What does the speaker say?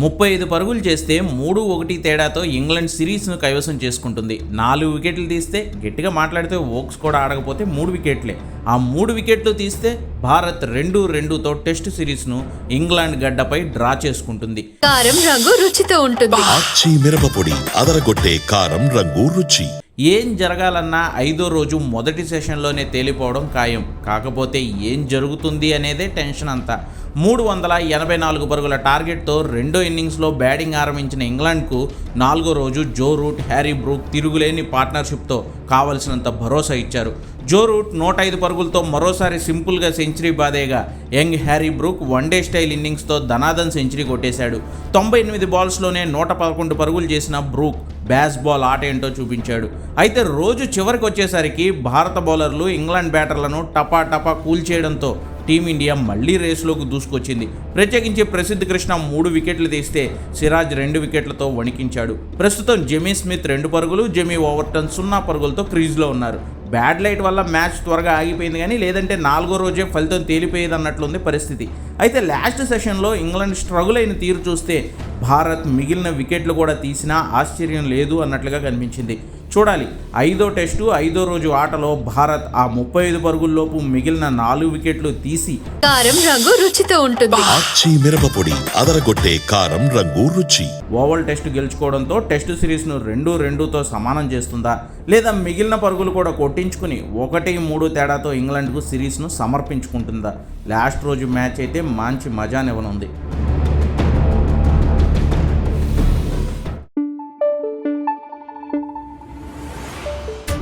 ముప్పై ఐదు పరుగులు చేస్తే మూడు ఒకటి తేడాతో ఇంగ్లాండ్ సిరీస్ను కైవసం చేసుకుంటుంది. నాలుగు వికెట్లు తీస్తే గట్టిగా మాట్లాడితే ఓక్స్ కూడా ఆడకపోతే మూడు వికెట్లే. ఆ మూడు వికెట్లు తీస్తే భారత్ రెండు రెండుతో టెస్ట్ సిరీస్ను ఇంగ్లాండ్ గడ్డపై డ్రా చేసుకుంటుంది. కారం రంగు రుచితో ఉంటుంది. అదరగొట్టే కారం రంగు రుచి. ఏం జరగాలన్నా ఐదో రోజు మొదటి సెషన్లోనే తేలిపోవడం ఖాయం. కాకపోతే ఏం జరుగుతుంది అనేదే టెన్షన్ అంతా. మూడు వందల ఎనభై నాలుగు పరుగుల టార్గెట్తో రెండో ఇన్నింగ్స్లో బ్యాటింగ్ ఆరంభించిన ఇంగ్లాండ్కు నాలుగో రోజు జో రూట్ హ్యారీ బ్రూక్ తిరుగులేని పార్ట్నర్షిప్తో కావలసినంత భరోసా ఇచ్చారు. జో రూట్ నూట ఐదు పరుగులతో మరోసారి సింపుల్గా century బాదేగా young Harry Brook one day style ఇన్నింగ్స్తో ధనాదన్ సెంచరీ కొట్టేశాడు. తొంభై ఎనిమిది బాల్స్లోనే నూట పదకొండు పరుగులు చేసిన బ్రూక్ బ్యాస్ బాల్ ఆట ఏంటో చూపించాడు. అయితే రోజు చివరికి వచ్చేసరికి భారత బౌలర్లు ఇంగ్లాండ్ బ్యాటర్లను టపా టపా కూల్చేయడంతో టీమిండియా మళ్ళీ రేసులోకి దూసుకొచ్చింది. ప్రత్యేకించి ప్రసిద్ధ కృష్ణ మూడు వికెట్లు తీస్తే సిరాజ్ రెండు వికెట్లతో వణికించాడు. ప్రస్తుతం జెమీ స్మిత్ రెండు పరుగులు జెమీ ఓవర్టన్ సున్నా పరుగులతో క్రీజ్లో ఉన్నారు. బ్యాడ్ లైట్ వల్ల మ్యాచ్ త్వరగా ఆగిపోయింది కానీ లేదంటే నాలుగో రోజే ఫలితం తేలిపోయేది అన్నట్లుంది పరిస్థితి. అయితే లాస్ట్ సెషన్లో ఇంగ్లాండ్ స్ట్రగుల్ అయిన తీరు చూస్తే భారత్ మిగిలిన వికెట్లు కూడా తీసినా ఆశ్చర్యం లేదు అన్నట్లుగా కనిపించింది. చూడాలి. ఐదో టెస్టు ఐదో రోజు ఆటలో భారత్ ఆ ముప్పై ఐదు పరుగుల్లోపు మిగిలిన నాలుగు వికెట్లు తీసి కారం రంగు రుచితో ఉంటుంది. ఆచి మిరపపొడి అదరగొట్టే కారం రంగు రుచి. ఓవల్ టెస్ట్ గెలుచుకోవడంతో టెస్ట్ సిరీస్ను రెండు రెండుతో సమానం చేస్తుందా? లేదా మిగిలిన పరుగులు కూడా కొట్టించుకుని ఒకటి మూడు తేడాతో ఇంగ్లాండ్కు సిరీస్ను సమర్పించుకుంటుందా? లాస్ట్ రోజు మ్యాచ్ అయితే మంచి మజానివ్వనుంది.